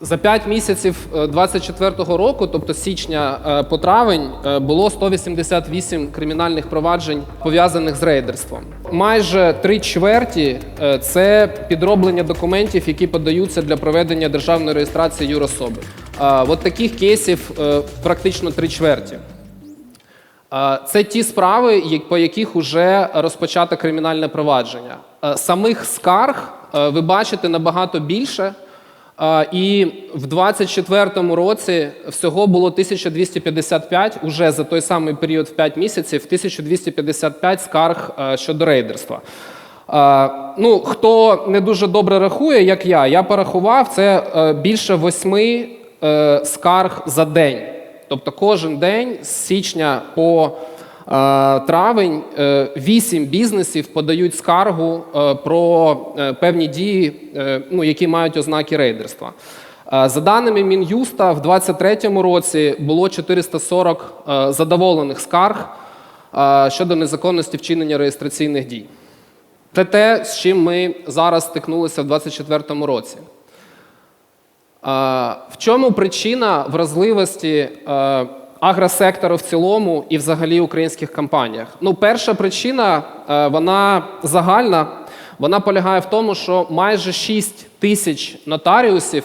За 5 місяців 2024 року, тобто січня е, по травень, е, було 188 кримінальних проваджень пов'язаних з рейдерством. Майже три чверті е, це підроблення документів, які подаються для проведення державної реєстрації юрособи. Е, От таких кейсів е, практично три чверті. Е, Це ті справи, по яких вже розпочато кримінальне провадження. Е, Самих скарг е, ви бачите набагато більше. І в 2024 році всього було 1255, уже за той самий період в 5 місяців, 1255 скарг е, щодо рейдерства. Е, Ну, хто не дуже добре рахує, як я, я порахував, це е, більше восьми скарг за день. Тобто кожен день з січня по травень е, вісім бізнесів подають скаргу е, про е, певні дії, е, ну, які мають ознаки рейдерства. Е, За даними Мін'юста, в 2023 році було 440 е, задоволених скарг е, щодо незаконності вчинення реєстраційних дій. Це те, з чим ми зараз стикнулися в 2024 році. Е, В чому причина вразливості е, агросектору в цілому і взагалі українських компаніях? Ну, перша причина, е, вона загальна, вона полягає в тому, що майже 6 тисяч нотаріусів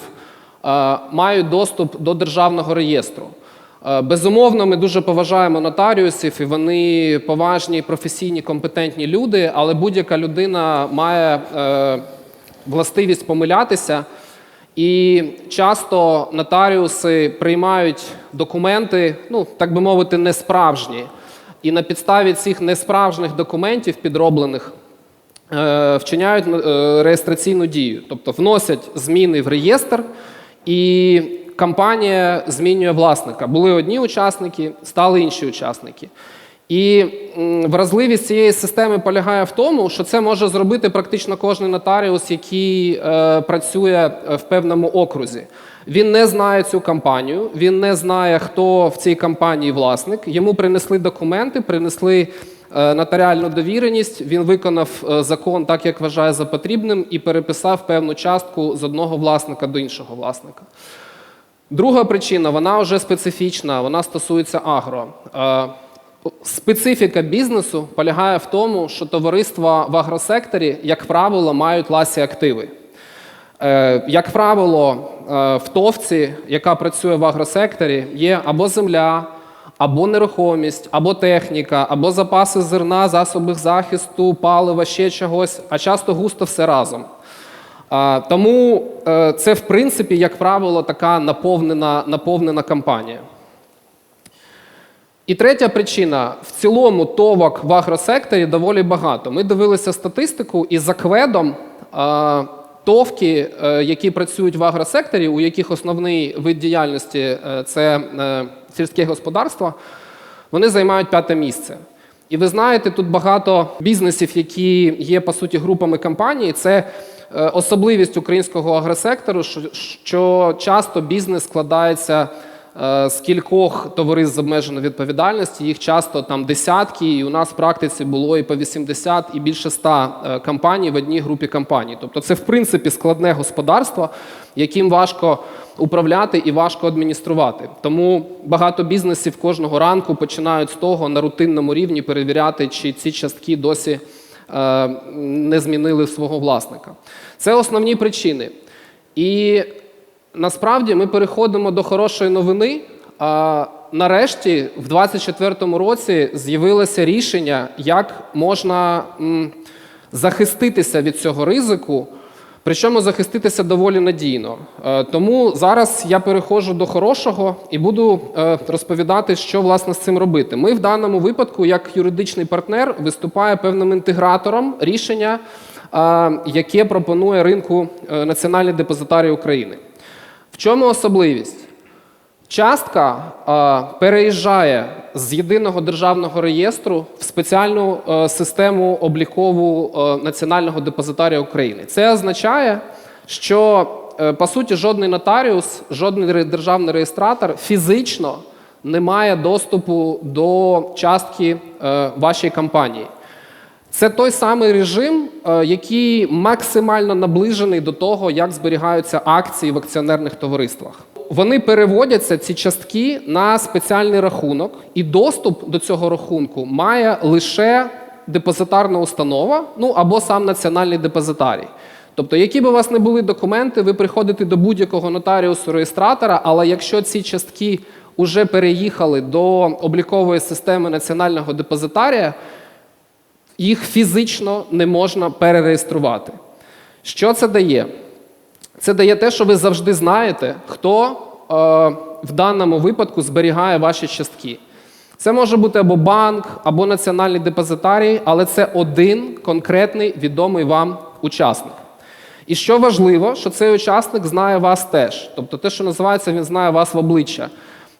е, мають доступ до державного реєстру. Е, Безумовно, ми дуже поважаємо нотаріусів, і вони поважні, професійні, компетентні люди, але будь-яка людина має властивість помилятися. І часто нотаріуси приймають документи, ну так би мовити, несправжні. І на підставі цих несправжніх документів, підроблених, е, вчиняють е, реєстраційну дію, тобто вносять зміни в реєстр, і компанія змінює власника. Були одні учасники, стали інші учасники. І вразливість цієї системи полягає в тому, що це може зробити практично кожен нотаріус, який е, працює е, в певному окрузі. Він не знає цю компанію, він не знає, хто в цій компанії власник. Йому принесли документи, принесли е, нотаріальну довіреність. Він виконав закон так, як вважає за потрібним, і переписав певну частку з одного власника до іншого власника. Друга причина, вона вже специфічна, вона стосується агро. Специфіка бізнесу полягає в тому, що товариства в агросекторі, як правило, мають ласі активи. Е, Як правило, е, в товці, яка працює в агросекторі, є або земля, або нерухомість, або техніка, або запаси зерна, засоби захисту, палива, ще чогось, а часто густо все разом. Тому е, це, в принципі, як правило, така наповнена, наповнена кампанія. І третя причина: в цілому товок в агросекторі доволі багато. Ми дивилися статистику, і за кведом товки, е, які працюють в агросекторі, у яких основний вид діяльності е, це е, сільське господарство, вони займають п'яте місце. І ви знаєте, тут багато бізнесів, які є по суті групами компаній. Це особливість українського агросектору, що, часто бізнес складається з кількох товариств з обмеженою відповідальністю. Їх часто там десятки, і у нас в практиці було і по 80, і більше 100 е, компаній в одній групі компаній. Тобто, це в принципі складне господарство, яким важко управляти і важко адмініструвати. Тому багато бізнесів кожного ранку починають з того на рутинному рівні перевіряти, чи ці частки досі е, не змінили свого власника. Це основні причини. І насправді ми переходимо до хорошої новини. Нарешті, в 2024 році, з'явилося рішення, як можна захиститися від цього ризику. Причому захиститися доволі надійно. Тому зараз я переходжу до хорошого і буду е, розповідати, що власне з цим робити. Ми в даному випадку, як юридичний партнер, виступає певним інтегратором рішення, яке пропонує ринку е, Національний депозитарій України. Чому особливість? Частка е, переїжджає з єдиного державного реєстру в спеціальну е, систему облікову е, Національного депозитарія України. Це означає, що е, по суті жодний нотаріус, жодний державний реєстратор фізично не має доступу до частки е, вашої компанії. Це той самий режим, е, який максимально наближений до того, як зберігаються акції в акціонерних товариствах. Вони переводяться ці частки на спеціальний рахунок, і доступ до цього рахунку має лише депозитарна установа, ну або сам національний депозитарій. Тобто, які б у вас не були документи, ви приходите до будь-якого нотаріусу реєстратора, але якщо ці частки вже переїхали до облікової системи національного депозитарія, їх фізично не можна перереєструвати. Що це дає? Це дає те, що ви завжди знаєте, хто е, в даному випадку зберігає ваші частки. Це може бути або банк, або національний депозитарій, але це один конкретний відомий вам учасник. І що важливо, що цей учасник знає вас теж. Тобто те, що називається, він знає вас в обличчя.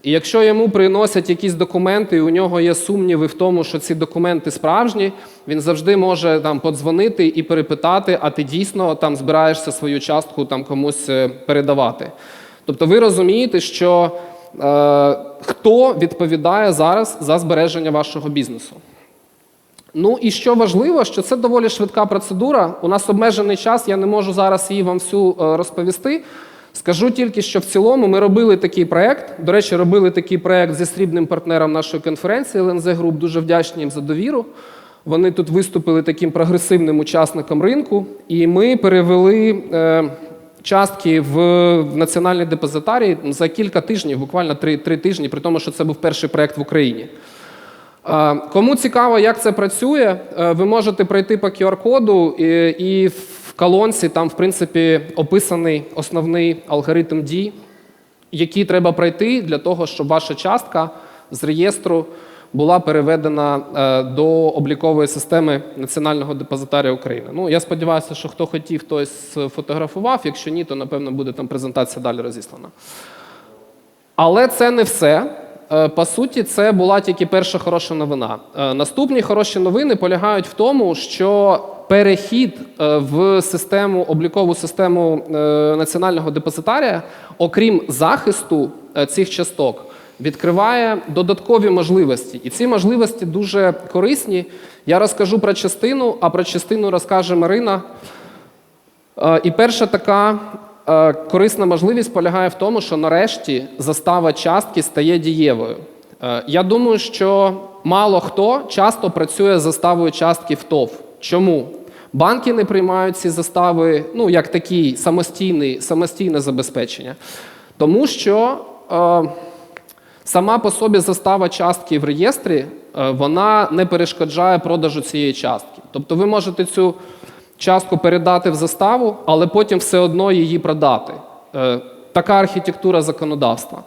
І якщо йому приносять якісь документи, і у нього є сумніви в тому, що ці документи справжні, він завжди може там подзвонити і перепитати, а ти дійсно там збираєшся свою частку там комусь е, передавати. Тобто ви розумієте, що е, хто відповідає зараз за збереження вашого бізнесу. Ну і що важливо, що це доволі швидка процедура. У нас обмежений час, я не можу зараз її вам всю е, розповісти. Скажу тільки, що в цілому ми робили такий проект. До речі, робили такий проект зі срібним партнером нашої конференції ЛНЗ Груп. Дуже вдячні їм за довіру. Вони тут виступили таким прогресивним учасником ринку, і ми перевели е, частки в, в національний депозитарій за кілька тижнів, буквально три, три тижні, при тому, що це був перший проект в Україні. Е, Кому цікаво, як це працює, е, ви можете пройти по QR-коду і, і в колонці там, в принципі, описаний основний алгоритм дій, який треба пройти для того, щоб ваша частка з реєстру була переведена е, до облікової системи Національного депозитарія України. Ну, я сподіваюся, що хто хотів, хтось фотографував. Якщо ні, то напевно буде там презентація далі розіслана. Але це не все. Е, По суті, це була тільки перша хороша новина. Е, Наступні хороші новини полягають в тому, що перехід е, в систему облікову систему е, національного депозитарія, окрім захисту е, цих часток, відкриває додаткові можливості. І ці можливості дуже корисні. Я розкажу про частину, а про частину розкаже Марина. І перша така корисна можливість полягає в тому, що нарешті застава частки стає дієвою. Я думаю, що мало хто часто працює з заставою частки в ТОВ. Чому? Банки не приймають ці застави, ну як такий самостійний, самостійне забезпечення. Тому що е, сама по собі застава частки в реєстрі, е, вона не перешкоджає продажу цієї частки. Тобто ви можете цю частку передати в заставу, але потім все одно її продати. Е, Така архітектура законодавства.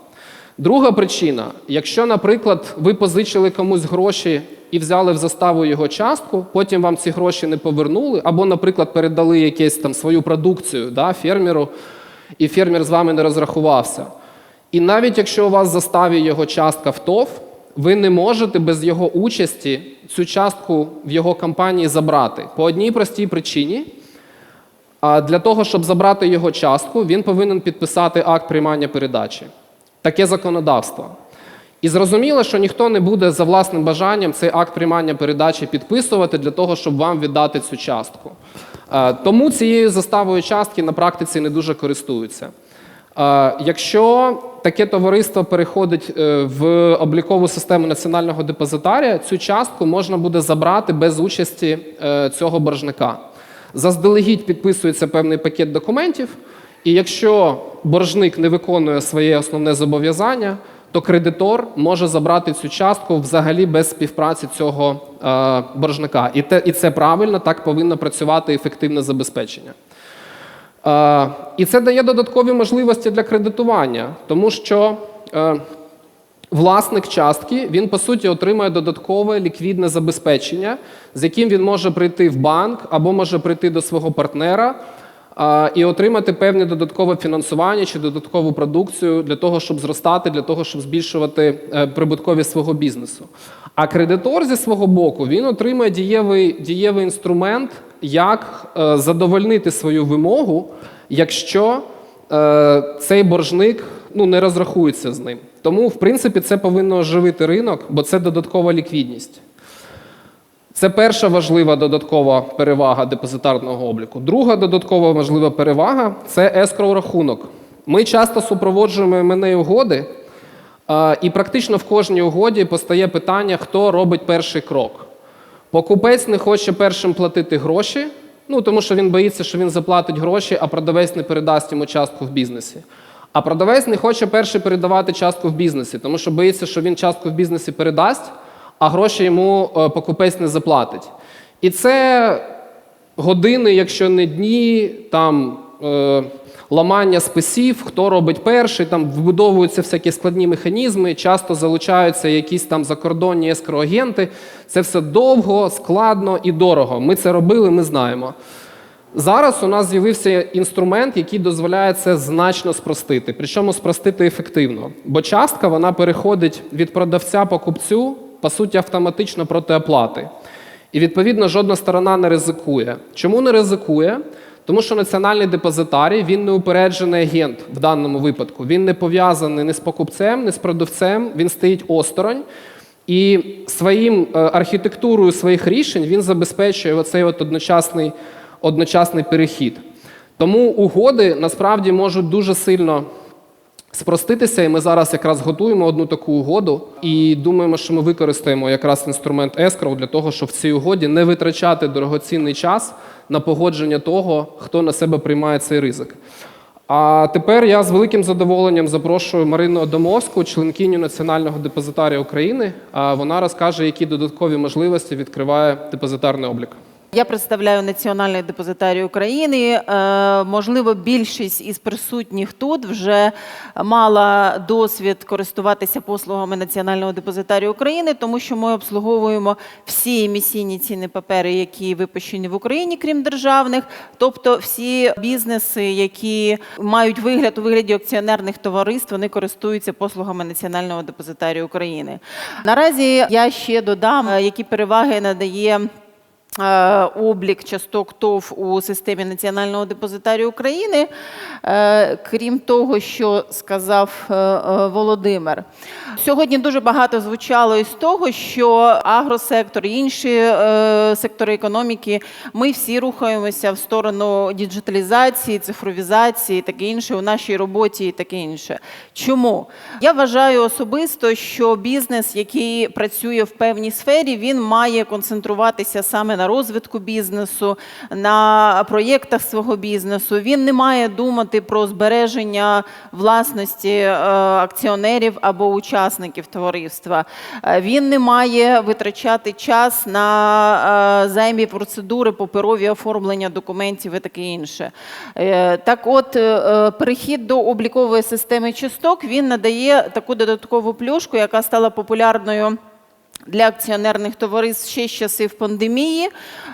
Друга причина: якщо, наприклад, ви позичили комусь гроші і взяли в заставу його частку, потім вам ці гроші не повернули, або, наприклад, передали якесь там свою продукцію да, фермеру, і фермер з вами не розрахувався. І навіть якщо у вас в заставі його частка в ТОВ, ви не можете без його участі цю частку в його компанії забрати по одній простій причині. А для того, щоб забрати його частку, він повинен підписати акт приймання передачі. Таке законодавство. І зрозуміло, що ніхто не буде за власним бажанням цей акт приймання передачі підписувати для того, щоб вам віддати цю частку. Е, Тому цією заставою частки на практиці не дуже користуються. Е, Якщо таке товариство переходить е, в облікову систему національного депозитарія, цю частку можна буде забрати без участі цього боржника. Заздалегідь підписується певний пакет документів, і якщо боржник не виконує своє основне зобов'язання, то кредитор може забрати цю частку взагалі без співпраці цього е, боржника. І, те, і це правильно, так повинно працювати ефективне забезпечення. Е, І це дає додаткові можливості для кредитування, тому що е, власник частки він по суті отримує додаткове ліквідне забезпечення, з яким він може прийти в банк або може прийти до свого партнера і отримати певне додаткове фінансування чи додаткову продукцію для того, щоб зростати, для того, щоб збільшувати е, прибутковість свого бізнесу. А кредитор зі свого боку він отримує дієвий, дієвий інструмент, як е, задовольнити свою вимогу, якщо е, цей боржник ну, не розрахується з ним. Тому, в принципі, це повинно оживити ринок, бо це додаткова ліквідність. Це перша важлива додаткова перевага депозитарного обліку. Друга додаткова важлива перевага це escrow рахунок. Ми часто супроводжуємо мене угоди, і практично в кожній угоді постає питання, хто робить перший крок. Покупець не хоче першим платити гроші, ну тому що він боїться, що він заплатить гроші, а продавець не передасть йому частку в бізнесі. А продавець не хоче перший передавати частку в бізнесі, тому що боїться, що він частку в бізнесі передасть, а гроші йому е, покупець не заплатить. І це години, якщо не дні, там е, ламання списів, хто робить перший, там вбудовуються всякі складні механізми, часто залучаються якісь там закордонні ескроагенти. Це все довго, складно і дорого. Ми це робили, ми знаємо. Зараз у нас з'явився інструмент, який дозволяє це значно спростити, причому спростити ефективно. Бо частка вона переходить від продавця покупцю, по суті, автоматично проти оплати. І відповідно жодна сторона не ризикує. Чому не ризикує? Тому що національний депозитарій він не упереджений агент в даному випадку. Він не пов'язаний ні з покупцем, ні з продавцем, він стоїть осторонь. І своїм е, архітектурою своїх рішень він забезпечує оцей от одночасний, одночасний перехід. Тому угоди насправді можуть дуже сильно спроститися, і ми зараз якраз готуємо одну таку угоду і думаємо, що ми використаємо якраз інструмент escrow для того, щоб в цій угоді не витрачати дорогоцінний час на погодження того, хто на себе приймає цей ризик. А тепер я з великим задоволенням запрошую Марину Адамовську, членкиню Національного депозитарія України. А Вона розкаже, які додаткові можливості відкриває депозитарний облік. Я представляю Національний депозитарій України. Е, Можливо, більшість із присутніх тут вже мала досвід користуватися послугами Національного депозитарію України, тому що ми обслуговуємо всі емісійні цінні папери, які випущені в Україні, крім державних, тобто всі бізнеси, які мають вигляд у вигляді акціонерних товариств, вони користуються послугами Національного депозитарію України. Наразі я ще додам, е, які переваги надає. Е, облік часток ТОВ у системі Національного депозитарію України, Е, крім того, що сказав е, Володимир. Сьогодні дуже багато звучало із того, що агросектор і інші сектори економіки, ми всі рухаємося в сторону діджиталізації, цифровізації, таке інше у нашій роботі і таке інше. Чому? Я вважаю особисто, що бізнес, який працює в певній сфері, він має концентруватися саме на розвитку бізнесу, на проєктах свого бізнесу. Він не має думати про збереження власності е, акціонерів або учасників товариства. Е, Він не має витрачати час на е, займі процедури, паперові оформлення документів і таке інше. Так от, перехід до облікової системи часток він надає таку додаткову плюшку, яка стала популярною. Для акціонерних товариств ще з часів пандемії.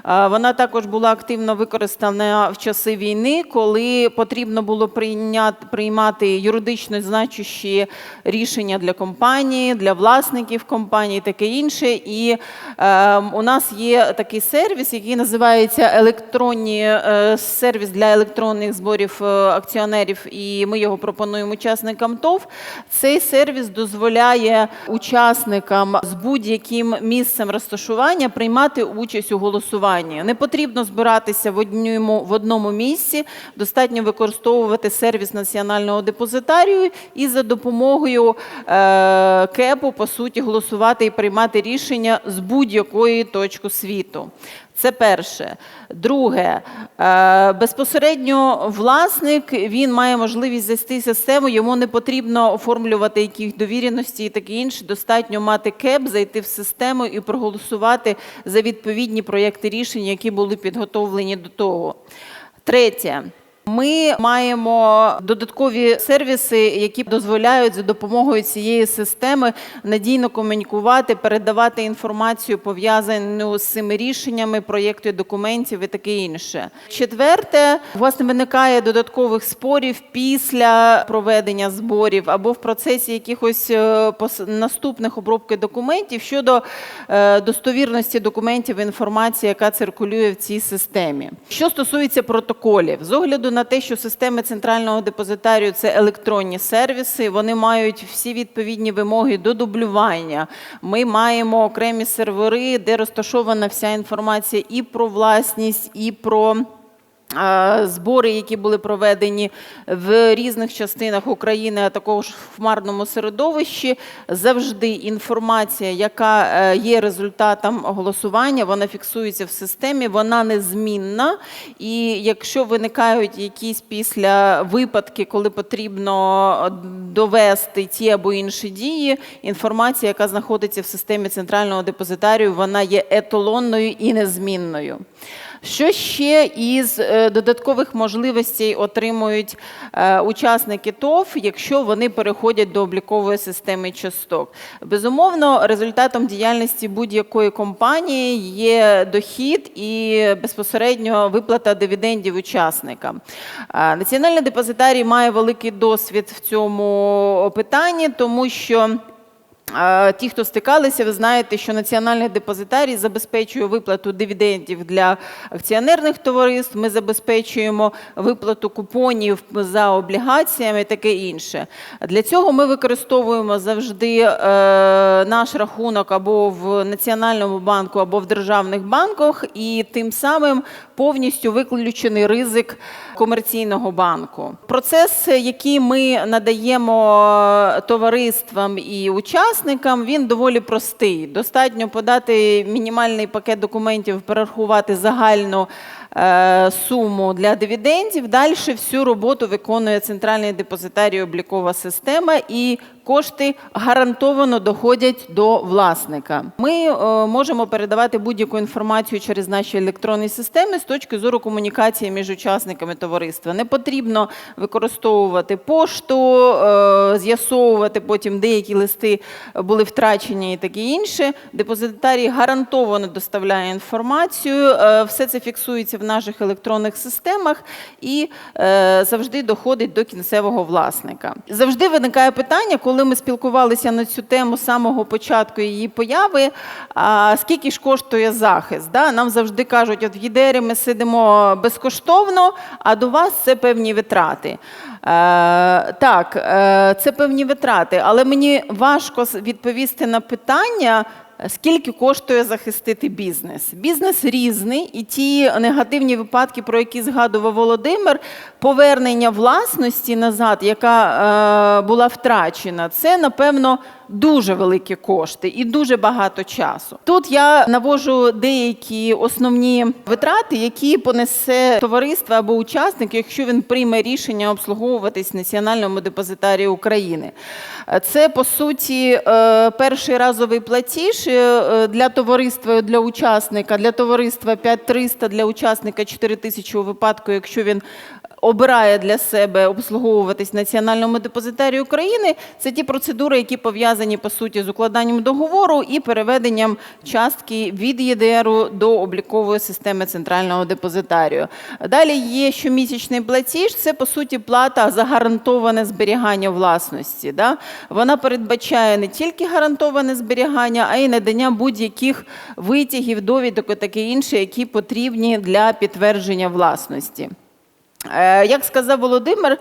Е, Вона також була активно використана в часи війни, коли потрібно було прийняти, приймати юридично значущі рішення для компанії, для власників компанії, таке інше. І е, у нас є такий сервіс, який називається електронні е, сервіс для електронних зборів е, акціонерів, і ми його пропонуємо учасникам ТОВ. Цей сервіс дозволяє учасникам з будь-яким місцем розташування приймати участь у голосуванні. Не потрібно збиратися в одному, в одному місці, достатньо використовувати сервіс національного депозитарію і за допомогою е, КЕПу, по суті, голосувати і приймати рішення з будь-якої точки світу. Це перше. Друге, е, безпосередньо власник він має можливість зайти систему, йому не потрібно оформлювати якісь довіреності і таке інше. Достатньо мати кеп, зайти в систему і проголосувати за відповідні проєкти рішень, які були підготовлені до того. Третє. Ми маємо додаткові сервіси, які дозволяють за допомогою цієї системи надійно комунікувати, передавати інформацію пов'язану з цими рішеннями, проєкту документів і таке інше. Четверте, власне, виникає додаткових спорів після проведення зборів або в процесі якихось е, наступних обробки документів щодо е, достовірності документів інформації, яка циркулює в цій системі. Що стосується протоколів, з огляду на на те, що системи центрального депозитарію це електронні сервіси. Вони мають всі відповідні вимоги до дублювання. Ми маємо окремі сервери, де розташована вся інформація і про власність, і про. Збори, які були проведені в різних частинах України, а також в хмарному середовищі, завжди інформація, яка е, є результатом голосування, вона фіксується в системі, вона незмінна. І якщо виникають якісь після випадки, коли потрібно довести ті або інші дії, інформація, яка знаходиться в системі центрального депозитарію, вона є еталонною і незмінною. Що ще із е, додаткових можливостей отримують е, учасники ТОВ, якщо вони переходять до облікової системи часток? Безумовно, результатом діяльності будь-якої компанії є дохід і безпосередньо виплата дивідендів учасникам. Е, Національний депозитарій має великий досвід в цьому питанні, тому що Ті, хто стикалися, ви знаєте, що Національний депозитарій забезпечує виплату дивідендів для акціонерних товариств. Ми забезпечуємо виплату купонів за облігаціями і таке інше. Для цього ми використовуємо завжди е, наш рахунок або в Національному банку, або в державних банках, і тим самим повністю виключений ризик комерційного банку. Процес, який ми надаємо товариствам і учасникам, він доволі простий. Достатньо подати мінімальний пакет документів, перерахувати загальну суму для дивідендів. Далі всю роботу виконує центральний депозитарій облікова система і кошти гарантовано доходять до власника. Ми е, можемо передавати будь-яку інформацію через наші електронні системи з точки зору комунікації між учасниками товариства. Не потрібно використовувати пошту, е, з'ясовувати потім деякі листи були втрачені і таке інше. Депозитарій гарантовано доставляє інформацію. е, Все це фіксується в наших електронних системах і е, завжди доходить до кінцевого власника. Завжди виникає питання, коли ми спілкувалися на цю тему з самого початку її появи, а скільки ж коштує захист? Да? Нам завжди кажуть, от в ЄДРі ми сидимо безкоштовно, а до вас це певні витрати. Е, так, е, це певні витрати, але мені важко відповісти на питання. Скільки коштує захистити бізнес? Бізнес різний, і ті негативні випадки, про які згадував Володимир, повернення власності назад, яка е, була втрачена, це напевно дуже великі кошти і дуже багато часу. Тут я навожу деякі основні витрати, які понесе товариство або учасник, якщо він прийме рішення обслуговуватись Національному депозитарії України. Це по суті е, перший разовий платіж е, для товариства для учасника. Для товариства 5300, для учасника 4000 у випадку, якщо він обирає для себе обслуговуватись Національному депозитарії України. Це ті процедури, які пов'язані по суті з укладанням договору і переведенням частки від ЄДРу до облікової системи центрального депозитарію. Далі є щомісячний платіж. Це по суті плата за гарантоване зберігання власності. Да? Вона передбачає не тільки гарантоване зберігання, а й надання будь-яких витягів, довідок і таке інше, які потрібні для підтвердження власності. Е, Як сказав Володимир,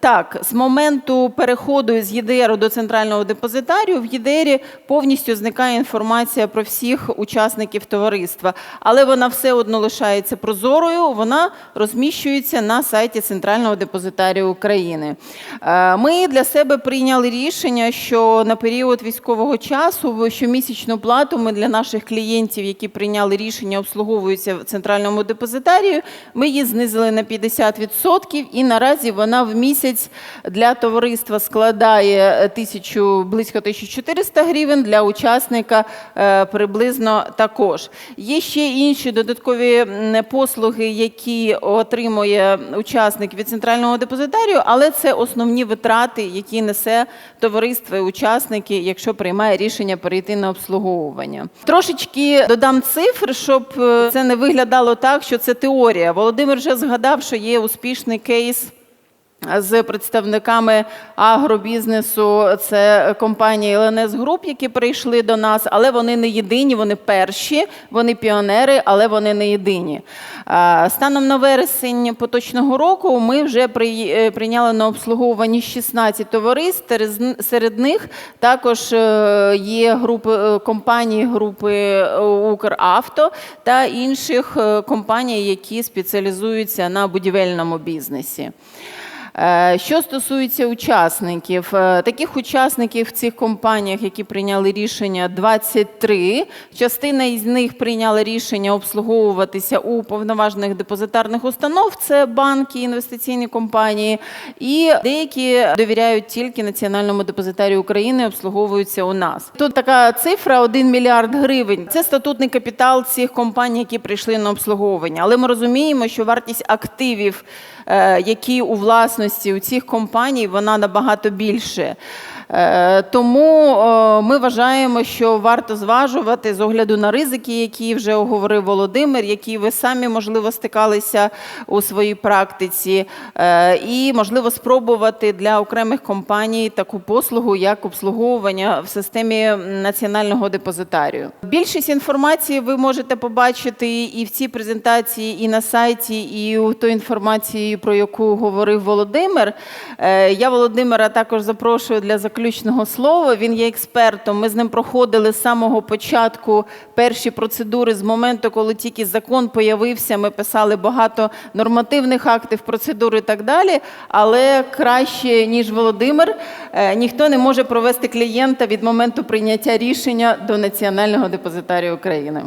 так, з моменту переходу з ЄДР до центрального депозитарію в ЄДРі повністю зникає інформація про всіх учасників товариства, але вона все одно лишається прозорою, вона розміщується на сайті Центрального депозитарію України. Е, Ми для себе прийняли рішення, що на період військового часу щомісячну плату ми для наших клієнтів, які прийняли рішення, обслуговуються в центральному депозитарію, ми її знизили на 50%, і наразі вона в місяць для товариства складає тисячу, близько 1400 гривень, для учасника е, приблизно також. Є ще інші додаткові послуги, які отримує учасник від центрального депозитарію, але це основні витрати, які несе товариство і учасники, якщо приймає рішення перейти на обслуговування. Трошечки додам цифр, щоб е, це не виглядало так, що це теорія. Володимир вже згадав, що є успішний кейс з представниками агробізнесу. Це компанії ЛНС Груп, які прийшли до нас, але вони не єдині, вони перші, вони піонери, але вони не єдині. Станом на вересень поточного року ми вже е, прийняли на обслуговуванні 16 товариств. Серед- них також е, є групи е, компанії групи Укравто та інших компаній, які спеціалізуються на будівельному бізнесі. Е, Що стосується учасників, е, таких учасників в цих компаніях, які прийняли рішення, 23. Частина із них прийняли рішення обслуговуватися у повноважених депозитарних установ, це банки, інвестиційні компанії, і деякі довіряють тільки Національному депозитарію України, обслуговуються у нас. Тут така цифра 1 мільярд гривень. Це статутний капітал цих компаній, які прийшли на обслуговування. Але ми розуміємо, що вартість активів, які у власності у цих компаній, вона набагато більше. Е, Тому е, ми вважаємо, що варто зважувати з огляду на ризики, які вже оговорив Володимир, які ви самі можливо стикалися у своїй практиці, е, і можливо спробувати для окремих компаній таку послугу, як обслуговування в системі національного депозитарію. Більшість інформації ви можете побачити і в цій презентації, і на сайті, і у той інформації, про яку говорив Володимир. Я Володимира також запрошую для заключного слова. Він є експертом. Ми з ним проходили з самого початку перші процедури з моменту, коли тільки закон появився. Ми писали багато нормативних актів, процедур і так далі. Але краще ніж Володимир, е, ніхто не може провести клієнта від моменту прийняття рішення до Національного депозитарію України.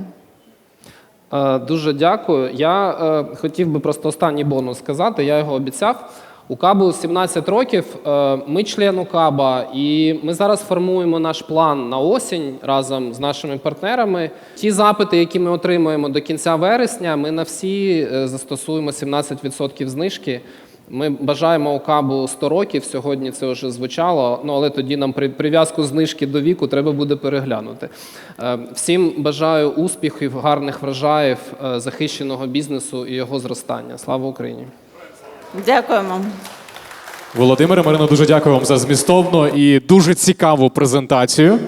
Е, Дуже дякую. Я е, хотів би просто останній бонус сказати, я його обіцяв. У КАБу 17 років. е, Ми член УКАБа, і ми зараз формуємо наш план на осінь разом з нашими партнерами. Ті запити, які ми отримуємо до кінця вересня, ми на всі е, застосуємо 17% знижки. Ми бажаємо УКАБу 100 років. Сьогодні це вже звучало. Ну але тоді нам при прив'язку знижки до віку треба буде переглянути. Е, Всім бажаю успіхів, гарних врожаїв, захищеного бізнесу і його зростання. Слава Україні! Дякуємо. Володимире Марино, дуже дякую вам за змістовну і дуже цікаву презентацію.